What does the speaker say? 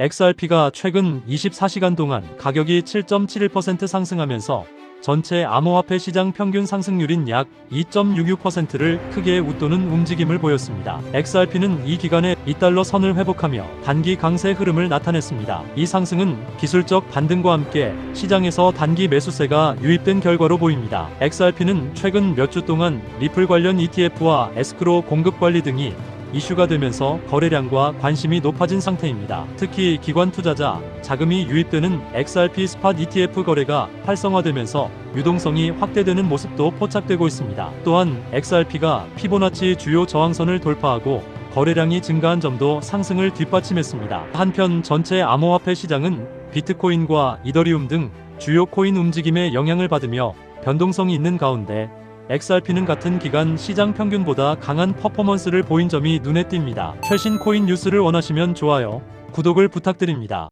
XRP가 최근 24시간 동안 가격이 7.71% 상승하면서 전체 암호화폐 시장 평균 상승률인 약 2.66%를 크게 웃도는 움직임을 보였습니다. XRP는 이 기간에 2달러 선을 회복하며 단기 강세 흐름을 나타냈습니다. 이 상승은 기술적 반등과 함께 시장에서 단기 매수세가 유입된 결과로 보입니다. XRP는 최근 몇 주 동안 리플 관련 ETF와 에스크로 공급 관리 등이 이슈가 되면서 거래량과 관심이 높아진 상태입니다. 특히 기관 투자자, 자금이 유입되는 XRP 스팟 ETF 거래가 활성화되면서 유동성이 확대되는 모습도 포착되고 있습니다. 또한 XRP가 피보나치 주요 저항선을 돌파하고 거래량이 증가한 점도 상승을 뒷받침했습니다. 한편 전체 암호화폐 시장은 비트코인과 이더리움 등 주요 코인 움직임에 영향을 받으며 변동성이 있는 가운데 XRP는 같은 기간 시장 평균보다 강한 퍼포먼스를 보인 점이 눈에 띕니다. 최신 코인 뉴스를 원하시면 좋아요, 구독을 부탁드립니다.